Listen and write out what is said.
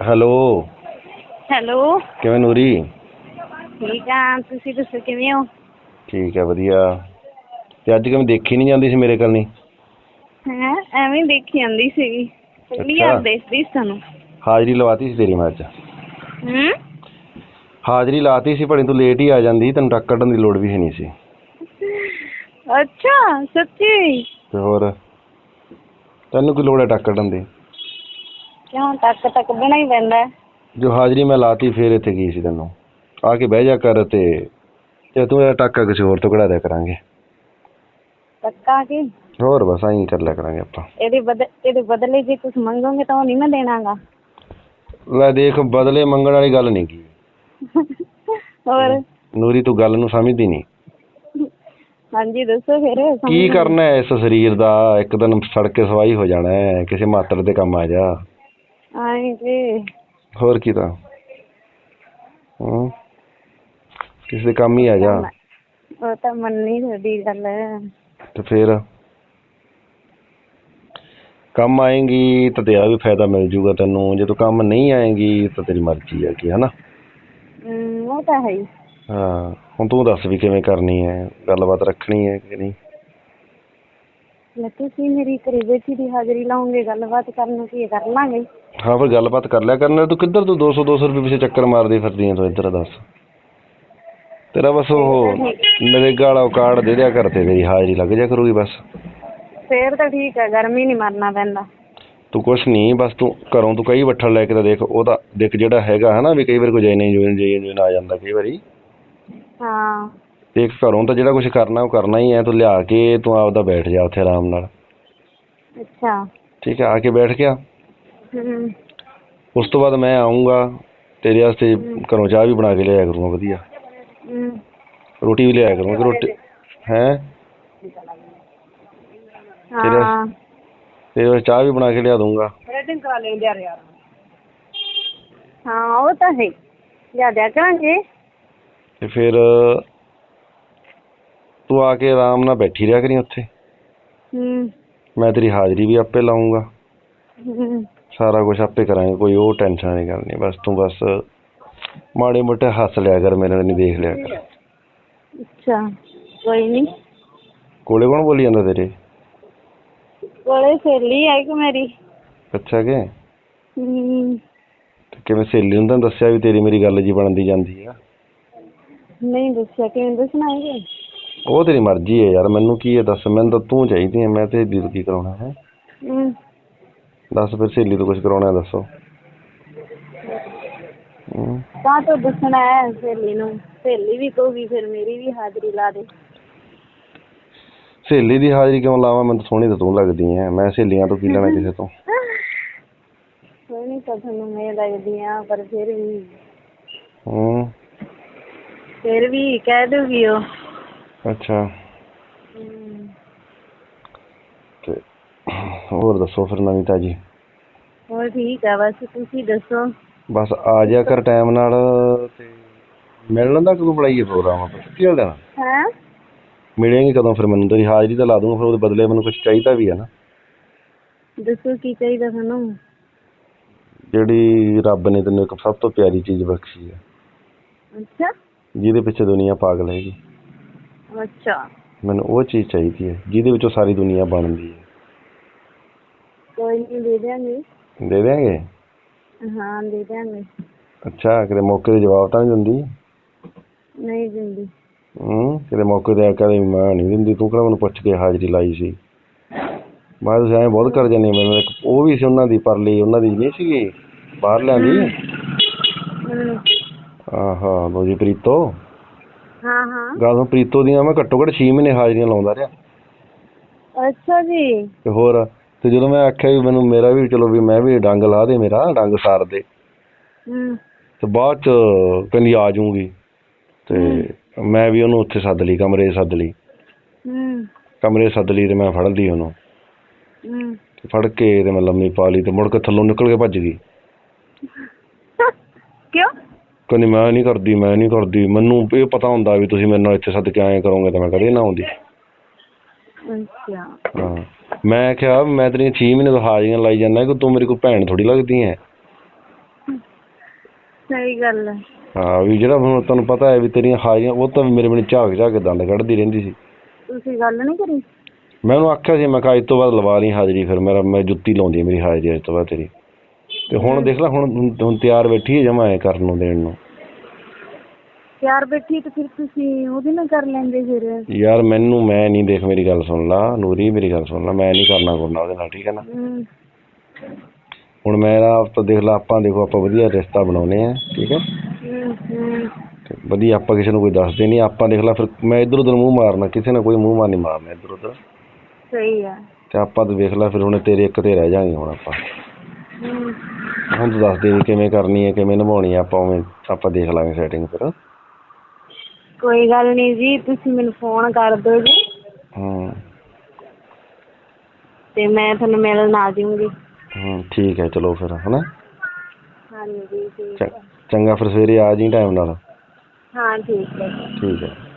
Hello. Hello. ਕਿਵੇਂ ਨੂਰੀ? ਠੀਕ ਆ ਤੁਸੀਂ ਦੱਸੋ ਕਿਵੇਂ ਹੋ? ਠੀਕ ਹੈ ਵਧੀਆ। ਤੇ ਅੱਜ ਕਿਵੇਂ ਦੇਖੀ ਨਹੀਂ ਜਾਂਦੀ ਸੀ ਮੇਰੇ ਕੋਲ ਨਹੀਂ ਹੈ ਐਵੇਂ ਹੀ ਦੇਖੀ ਜਾਂਦੀ ਸੀਗੀ। ਪਹਿਲੀ ਅੱਛਾ। ਵਾਰ ਦੇਖਦੀ ਸੀ ਤੁਹਾਨੂੰ। ਹਾਜ਼ਰੀ ਲਵਾਤੀ ਸੀ ਤੇਰੀ ਮੈਂ ਅੱਜ। ਹੂੰ? ਹਾਜ਼ਰੀ ਲਾਤੀ ਸੀ ਭਣੀ ਤੂੰ ਲੇਟ ਹੀ ਆ ਜਾਂਦੀ ਤੈਨੂੰ ਟੱਕ ਕੱਢਣ ਦੀ ਲੋੜ ਵੀ ਹੈ ਨਹੀਂ ਸੀ। ਅੱਛਾ ਸੱਚੀ? ਤੇ ਹੋਰ? ਤੈਨੂੰ ਕੀ ਲੋੜ ਹੈ ਟੱਕ ਕੱਢਣ ਦੀ? ਕਿਉਂ ਟੱਕ ਟੱਕ ਬਣਾ ਹੀ ਪੈਂਦਾ। ਜੋ ਹਾਜ਼ਰੀ ਮੈਂ ਲਾਤੀ ਫੇਰ ਇੱਥੇ ਗਈ ਸੀ ਤੈਨੂੰ? ਆ ਕੇ ਬਹਿ ਜਾ ਕਰ ਤੇ ਤੇ ਤੂੰ ਇਹ ਟੱਕਾ ਕਿਸੇ ਹੋਰ ਤੋਂ ਕਢਾ ਦਿਆ ਕਰਾਂਗੇ। ਟੱਕਾ ਕੀ? ਹੋਰ ਬਸ ਐਂ ਕਰ ਲਿਆ ਕਰਾਂਗੇ ਆਪਾਂ। ਇਹਦੇ ਬਦ ਇਹਦੇ ਬਦਲੇ ਜੇ ਕੁਝ ਮੰਗੋਗੇ ਤਾਂ ਉਹ ਨਹੀਂ ਮੈਂ ਦੇਣਾਗਾ। ਲੈ ਦੇਖ ਬਦਲੇ ਮੰਗਣ ਵਾਲੀ ਗੱਲ ਨਹੀਂ ਕੀ। ਹੋਰ? ਨੂਰੀ ਤੂੰ ਗੱਲ ਨੂੰ ਸਮਝਦੀ ਨਹੀਂ। ਹਾਂਜੀ ਦੱਸੋ ਫਿਰ ਕੀ ਕਰਨਾ ਹੈ ਇਸ ਸਰੀਰ ਦਾ? ਇੱਕ ਦਿਨ ਸੜ ਕੇ ਸਵਾਈ ਹੋ ਜਾਣਾ ਹੈ ਕਿਸੇ ਮਾਤਰ ਦੇ ਕੰਮ ਆ ਜਾ। ਹੋਰ ਕੀ ਤਾਂ? ਹੂੰ। ਕਿਸੇ ਦੇ ਕੰਮ ਹੀ ਆ ਜਾ। ਉਹ ਤਾਂ ਮੰਨੀ ਤੁਹਾਡੀ ਗੱਲ। ਤੇ ਫਿਰ? ਕੰਮ ਆਏਗੀ ਤਾਂ ਤੇਰਾ ਵੀ ਫਾਇਦਾ ਮਿਲ ਜੂਗਾ ਤੈਨੂੰ। ਜੇ ਤੂੰ ਕੰਮ ਨਹੀਂ ਆਏਗੀ ਤਾਂ ਤੇਰੀ ਮਰਜ਼ੀ ਹੈ ਕਿ ਹਨਾ? ਹਮ, ਉਹ ਤਾਂ ਹੈ ਹੀ। ਹਾਂ। ਹੁਣ ਤੂੰ ਦੱਸ ਵੀ ਕਿਵੇਂ ਕਰਨੀ ਹੈ ਗੱਲਬਾਤ ਰੱਖਣੀ ਹੈ ਕਿ ਨਹੀਂ? ਲੈ ਤੁਸੀਂ ਮੇਰੀ ਘਰੇ ਬੈਠੀ ਦੀ ਹਾਜ਼ਰੀ ਲਾਉਂਗੇ ਗੱਲਬਾਤ ਕਰਨ ਨੂੰ ਕੀ ਕਰ ਲਾਂਗੇ? ਹਾਂ ਫਿਰ ਗੱਲਬਾਤ ਕਰ ਲਿਆ ਕਰਨਾ ਤੂੰ ਕਿੱਧਰ ਤੂੰ 200 200 ਰੁਪਏ ਪਿੱਛੇ ਚੱਕਰ ਮਾਰਦੀ ਫਿਰਦੀ ਹੈ ਤੂੰ ਇੱਧਰ ਦੱਸ। ਤੇਰਾ ਬਸ ਉਹ ਨਰੇਗਾ ਵਾਲਾ ਉਹ ਕਾਰਡ ਦੇ ਦਿਆ ਕਰ ਤੇ ਤੇਰੀ ਹਾਜ਼ਰੀ ਲੱਗ ਜਾ ਕਰੂਗੀ ਬਸ। ਫੇਰ ਤਾਂ ਠੀਕ ਹੈ ਗਰਮੀ ਨਹੀਂ ਮਰਨਾ ਪੈਂਦਾ। ਤੂੰ ਕੁਛ ਨਹੀਂ ਬਸ ਤੂੰ ਘਰੋਂ ਤੂੰ ਕਈ ਵੱਠਲ ਲੈ ਕੇ ਤਾਂ ਦੇਖ ਉਹਦਾ ਦੇਖ ਜਿਹੜਾ ਹੈਗਾ ਹਨਾ ਵੀ ਕਈ ਵਾਰ ਕੋਈ ਜੈਨੇ ਜੁਨ ਜੈਨ ਆ ਜਾਂਦਾ ਕਈ ਵਾਰੀ। ਹਾਂ। ਦੇਖ ਘਰੋਂ ਤਾਂ ਜਿਹੜਾ ਕੁਝ ਕਰਨਾ ਉਹ ਕਰਨਾ ਹੀ ਹੈ ਤੂੰ ਲਿਆ ਕੇ ਤੂੰ ਆਪਦਾ ਬੈਠ ਜਾ ਉੱਥੇ ਆਰਾਮ ਨਾਲ। ਅੱਛਾ। ਠੀਕ ਹੈ ਆ ਕੇ ਬੈਠ ਗਿਆ। ਹਮ ਉਸ ਤੋਂ ਬਾਅਦ ਮੈਂ ਆਉਂਗਾ ਤੇਰੇ ਵਾਸਤੇ ਘਰੋਂ ਚਾਹ ਵੀ ਬਣਾ ਕੇ ਲਿਆਇਆ ਕਰੂੰਗਾ ਵਧੀਆ। ਹਮ ਰੋਟੀ ਵੀ ਲਿਆਇਆ ਕਰੂੰਗਾ ਕਿ ਰੋਟੀ ਹੈ? ਹਾਂ। ਤੇਰੇ ਵਾਸਤੇ ਚਾਹ ਵੀ ਬਣਾ ਕੇ ਲਿਆ ਦੂੰਗਾ ਰੈਡਿੰਗ ਕਰਾ ਲੈ ਯਾਰ ਯਾਰ ਹਾਂ ਉਹ ਤਾਂ ਹੈ ਹੀ। ਲਿਆ ਦਿਆ ਕਰਾਂਗੇ। ਤੇ ਫਿਰ ਤੂੰ ਆ ਕੇ ਆਰਾਮ ਨਾਲ ਬੈਠੀ ਰਿਹਾ ਕਰੀ ਉੱਥੇ। ਹਮ ਮੈਂ ਤੇਰੀ ਹਾਜ਼ਰੀ ਵੀ ਆਪੇ ਲਾਉਂਗਾ ਹਮ ਸਾਰਾ ਕੁਝ ਆਪੇ ਕਰਾਂਗੇ ਕੋਈ ਉਹ ਟੈਨਸ਼ਨ ਨਹੀਂ। ਬਸ ਤੂੰ ਬਸ ਮਾੜੇ ਮੋਟੇ ਹੱਸ ਲਿਆ ਕਰ ਮੇਰੇ ਨਾਲ ਨਹੀਂ ਦੇਖ ਲਿਆ ਕਰ। ਅੱਛਾ ਕੋਈ ਨਹੀਂ। ਕੋਲੇ ਕੌਣ ਬੋਲੀ ਜਾਂਦਾ ਤੇਰੇ? ਕੋਲੇ ਸਹੇਲੀ ਹੈ ਕਿ ਮੇਰੀ। ਅੱਛਾ ਕਿ? ਤੇ ਕਿਵੇਂ ਸਹੇਲੀ ਨੂੰ ਤਾਂ ਦੱਸਿਆ ਵੀ ਤੇਰੀ ਮੇਰੀ ਗੱਲ ਜੀ ਬਣਦੀ ਜਾਂਦੀ ਆ? ਨਹੀਂ ਦੱਸਿਆ ਕਿਵੇਂ ਦੱਸਣਾ ਹੈ ਉਹ ਤੇਰੀ ਮਰਜ਼ੀ ਹੈ ਯਾਰ ਮੈਨੂੰ ਕੀ ਹੈ ਦੱਸ ਮੈਨੂੰ ਤਾਂ ਤੂੰ ਚਾਹੀਦੀ ਹੈ ਮੈਂ ਤੇ ਦੀ ਕੀ ਕਰਾਉਣਾ ਹੈ? ਹਮ ਦੱਸ ਫਿਰ ਸਹੇਲੀ ਤੋਂ ਕੁਝ ਕਰਾਉਣਾ ਹੈ ਦੱਸੋ। ਤਾਂ ਤੋਂ ਦੱਸਣਾ ਹੈ ਸਹੇਲੀ ਨੂੰ ਸਹੇਲੀ ਵੀ ਕਹੂਗੀ ਫਿਰ ਮੇਰੀ ਵੀ ਹਾਜ਼ਰੀ ਲਾ ਦੇ। ਸਹੇਲੀ ਦੀ ਹਾਜ਼ਰੀ ਕਿਉਂ ਲਾਵਾਂ? ਮੈਨੂੰ ਤਾਂ ਸੋਹਣੀ ਤਾਂ ਤੂੰ ਲੱਗਦੀ ਹੈ। ਮੈਂ ਸਹੇਲੀਆਂ ਤੋਂ ਕੀ ਲੈਣਾ ਕਿਸੇ ਤੋਂ? ਨਹੀਂ ਤਾਂ ਤੁਹਾਨੂੰ ਮੈਂ ਲੱਗਦੀ ਆ ਪਰ ਫਿਰ ਵੀ ਹੂੰ। ਫਿਰ ਵੀ ਕਹਿ ਦੂਗੀ ਉਹ। ਅੱਛਾ। ਤੇ ਹੋਰ ਦੱਸੋ ਫਿਰ ਨਵੀਂ ਤਾਜੀ? ਹੋਰ ਠੀਕ ਆ ਬਸ ਤੁਸੀਂ ਦੱਸੋ? ਬਸ ਆ ਜਾ ਕਰ ਟਾਈਮ ਨਾਲ ਤੇ ਮਿਲਣ ਦਾ ਕਦੋਂ ਬੁਲਾਈਏ ਪ੍ਰੋਗਰਾਮ ਆਪਾਂ? ਛੁੱਟੀ ਵਾਲੇ ਦਿਨ? ਹੈਂ? ਮਿਲੇਂਗੇ ਕਦੋਂ ਫਿਰ ਮੈਨੂੰ? ਤੇਰੀ ਹਾਜ਼ਰੀ ਤਾਂ ਲਾ ਦੂੰਗਾ ਫਿਰ ਉਹਦੇ ਬਦਲੇ ਮੈਨੂੰ ਕੁਝ ਚਾਹੀਦਾ ਵੀ ਹੈ ਨਾ। ਦੱਸੋ ਕੀ ਚਾਹੀਦਾ ਤੁਹਾਨੂੰ? ਜਿਹੜੀ ਰੱਬ ਨੇ ਤੈਨੂੰ ਇੱਕ ਸਭ ਤੋਂ ਪਿਆਰੀ ਚੀਜ਼ ਬਖਸ਼ੀ ਹੈ ਅੱਛਾ। ਜਿਹਦੇ ਪਿੱਛੇ ਦੁਨੀਆ ਪਾਗਲ ਹੈਗੀ। ਅੱਛਾ। ਮੈਨੂੰ ਉਹ ਚੀਜ਼ ਚਾਹੀਦੀ ਹੈ ਜਿਹਦੇ ਵਿੱਚੋਂ ਸਾਰੀ ਦੁਨੀਆ ਬਣਦੀ ਹੈ। ਕੋਈ ਨਹੀਂ ਦੇ ਦਿਆਂਗੇ। ਦੇ ਦੇਂਗੇ ਹਾਂ ਦੇ ਦਿਆਂਗੇ। ਅੱਛਾ ਕਿਤੇ ਮੌਕੇ ਤੇ ਜਵਾਬ ਤਾਂ ਨਹੀਂ ਦਿੰਦੀ? ਨਹੀਂ ਦਿੰਦੀ। ਹੂੰ ਕਿਤੇ ਮੌਕੇ ਤੇ ਕਦੇ ਮੈਂ ਨਹੀਂ ਦਿੰਦੀ ਤੂੰ ਕਿਹੜਾ ਮੈਨੂੰ ਪੁੱਛ ਕੇ ਹਾਜ਼ਰੀ ਲਾਈ ਸੀ? ਮੈਂ ਤਾਂ ਐਂ ਬਹੁਤ ਕਰ ਜਾਂਦੀ ਮੈਨੂੰ ਇੱਕ ਉਹ ਵੀ ਸੀ ਉਹਨਾਂ ਦੀ ਪਰਲੀ ਉਹਨਾਂ ਦੀ ਨਹੀਂ ਸੀਗੀ? ਬਾਹਰ ਲਿਆਂਦੀ ਆਹਾ ਲੋ ਜੀ ਪ੍ਰੀਤੋ। ਹਾਂ ਹਾਂ। ਗੱਲ ਪ੍ਰੀਤੋ ਦੀਆਂ ਮੈਂ ਘੱਟੋ ਘੱਟ 6 ਮਹੀਨੇ ਹਾਜ਼ਰੀਆਂ ਲਾਉਂਦਾ ਰਿਹਾ। ਅੱਛਾ ਜੀ। ਤੇ ਹੋਰ ਤੇ ਜਦੋਂ ਮੈਂ ਆਖਿਆ ਵੀ ਮੈਨੂੰ ਮੇਰਾ ਵੀ ਚਲੋ ਵੀ ਮੈਂ ਵੀ ਡੰਗ ਲਾ ਦੇ ਮੇਰਾ ਡੰਗ ਸਾਰ ਦੇ। ਹਮ ਤੇ ਬਾਅਦ ਚ ਕਹਿੰਦੀ ਆ ਜਾਊਂਗੀ। ਤੇ ਮੈਂ ਵੀ ਉਹਨੂੰ ਉੱਥੇ ਸੱਦ ਲਈ ਕਮਰੇ ਸੱਦ ਲਈ। ਹਮ ਕਮਰੇ ਸੱਦ ਲਈ ਤੇ ਮੈਂ ਫੜ ਲਈ ਉਹਨੂੰ ਤੇ ਫੜ ਕੇ ਤੇ ਮੈਂ ਲੰਮੀ ਪਾ ਲਈ ਤੇ ਮੁੜ ਕੇ ਥੱਲੋਂ ਨਿਕਲ ਕੇ ਭੱਜ ਗਈ। ਕਹਿੰਦੀ ਮੈਂ ਨਹੀਂ ਕਰਦੀ ਮੈਂ ਨਹੀਂ ਕਰਦੀ। ਮੈਨੂੰ ਇਹ ਪਤਾ ਹੁੰਦਾ ਵੀ ਤੁਸੀਂ ਮੇਰੇ ਨਾਲ ਇੱਥੇ ਸੱਦ ਕੇ ਆਏ ਕਰੋਗੇ ਤਾਂ ਮੈਂ ਕਦੇ ਨਾ ਆਉਂਦੀ। ਅੱਛਾ। ਹਾਂ। ਮੈਂ ਕਿਹਾ ਮੈਂ ਤੇਰੀਆਂ 6 ਮਹੀਨੇ ਤੋਂ ਹਾਜ਼ਰੀਆਂ ਲਾਈ ਜਾਂਦਾ ਕਿ ਤੂੰ ਮੇਰੀ ਕੋਈ ਭੈਣ ਥੋੜੀ ਲੱਗਦੀ ਹੈ ਸਹੀ ਗੱਲ ਹੈ ਹਾਂ ਵੀ ਜਿਹੜਾ ਹੁਣ ਤੁਹਾਨੂੰ ਪਤਾ ਹੈ ਵੀ ਤੇਰੀਆਂ ਹਾਜ਼ਰੀਆਂ ਉਹ ਤਾਂ ਮੇਰੇ ਬਣੇ ਝਾਕ ਝਾਕ ਕੇ ਦੰਦ ਕੱਢਦੀ ਰਹਿੰਦੀ ਸੀ। ਤੁਸੀਂ ਗੱਲ ਨਹੀਂ ਕਰੀ? ਮੈਂ ਉਹਨੂੰ ਆਖਿਆ ਸੀ ਮੈਂ ਕਿਹਾ ਅੱਜ ਤੋਂ ਬਾਅਦ ਲਵਾ ਲਈ ਹਾਜ਼ਰੀ ਫਿਰ ਮੇਰਾ ਮੈਂ ਜੁੱਤੀ ਲਾਉਂਦੀ ਮੇਰੀ ਹਾਜ਼ਰੀ ਅੱਜ ਤੋਂ ਬਾਅਦ ਤੇਰੀ। ਤੇ ਹੁਣ ਦੇਖ ਲੈ ਹੁਣ ਹੁਣ ਤਿਆਰ ਬੈਠੀ ਹੈ ਜਮਾ ਐ ਕਰਨ ਨੂੰ ਦੇਣ ਨੂੰ। ਯਾਰ ਬੈਠੀ ਤੇ ਫਿਰ ਤੁਸੀਂ ਉਹਦੇ ਨਾਲ ਕਰ ਲੈਂਦੇ ਫਿਰ? ਯਾਰ ਮੈਨੂੰ ਮੈਂ ਨਹੀਂ ਦੇਖ ਮੇਰੀ ਗੱਲ ਸੁਣ ਲਾ। ਨੂਰੀ ਮੇਰੀ ਗੱਲ ਸੁਣ ਲਾ। ਮੈਂ ਨਹੀਂ ਕਰਨਾ ਕਰਨਾ ਉਹਦੇ ਨਾਲ ਠੀਕ ਹੈ ਨਾ? ਹਮ, ਹੁਣ ਮੇਰਾ ਆਪ ਤਾਂ ਦੇਖ ਲਾ ਆਪਾਂ ਦੇਖੋ ਆਪਾਂ ਵਧੀਆ ਰਿਸ਼ਤਾ ਬਣਾਉਨੇ ਆ ਠੀਕ ਹੈ ਹਮ, ਹਮ, ਤੇ ਵਧੀਆ ਆਪਾਂ ਕਿਸੇ ਨੂੰ ਕੋਈ ਦੱਸਦੇ ਨਹੀਂ। ਆਪਾਂ ਦੇਖ ਲਾ ਫਿਰ ਮੈਂ ਇੱਧਰ ਉੱਧਰ ਮੂੰਹ ਮਾਰਨਾ ਕਿਸੇ ਨਾਲ ਕੋਈ ਮੂੰਹ ਮਾਰ ਨਹੀਂ ਮਾਰਨਾ ਇੱਧਰ ਉੱਧਰ। ਸਹੀ ਆ। ਤੇ ਆਪਾਂ ਤਾਂ ਦੇਖ ਲਾ ਫਿਰ ਹੁਣ ਤੇਰੇ ਇੱਕ ਤੇ ਰਹਿ ਜਾਾਂਗੇ ਹੁਣ ਆਪਾਂ। ਹਮ, ਤੂੰ ਦੱਸ ਦੇ ਕਿਵੇਂ ਕਰਨੀ ਹੈ ਕਿਵੇਂ ਨਿਭਾਉਣੀ ਹੈ ਆਪਾਂ ਉਵੇਂ ਆਪਾਂ ਦੇਖ ਲਾਂਗੇ ਸੈਟਿੰਗ ਫਿਰ। ਕੋਈ ਗੱਲ ਨਹੀਂ ਜੀ ਤੁਸੀਂ ਮੈਨੂੰ ਫੋਨ ਕਰ ਦਿਓ ਜੀ। ਹੂੰ। ਤੇ ਮੈਂ ਤੁਹਾਨੂੰ ਮਿਲਣ ਆ ਜਾਊਂਗੀ ਹੂੰ ਠੀਕ ਹੈ ਚਲੋ ਫਿਰ ਹਨਾ? ਹਾਂਜੀ ਠੀਕ ਚ- ਹੈ ਚੰਗਾ ਫਿਰ ਸਵੇਰੇ ਆ ਜੀ ਟਾਈਮ ਨਾਲ। ਹਾਂ ਠੀਕ ਹੈ। ਠੀਕ ਹੈ।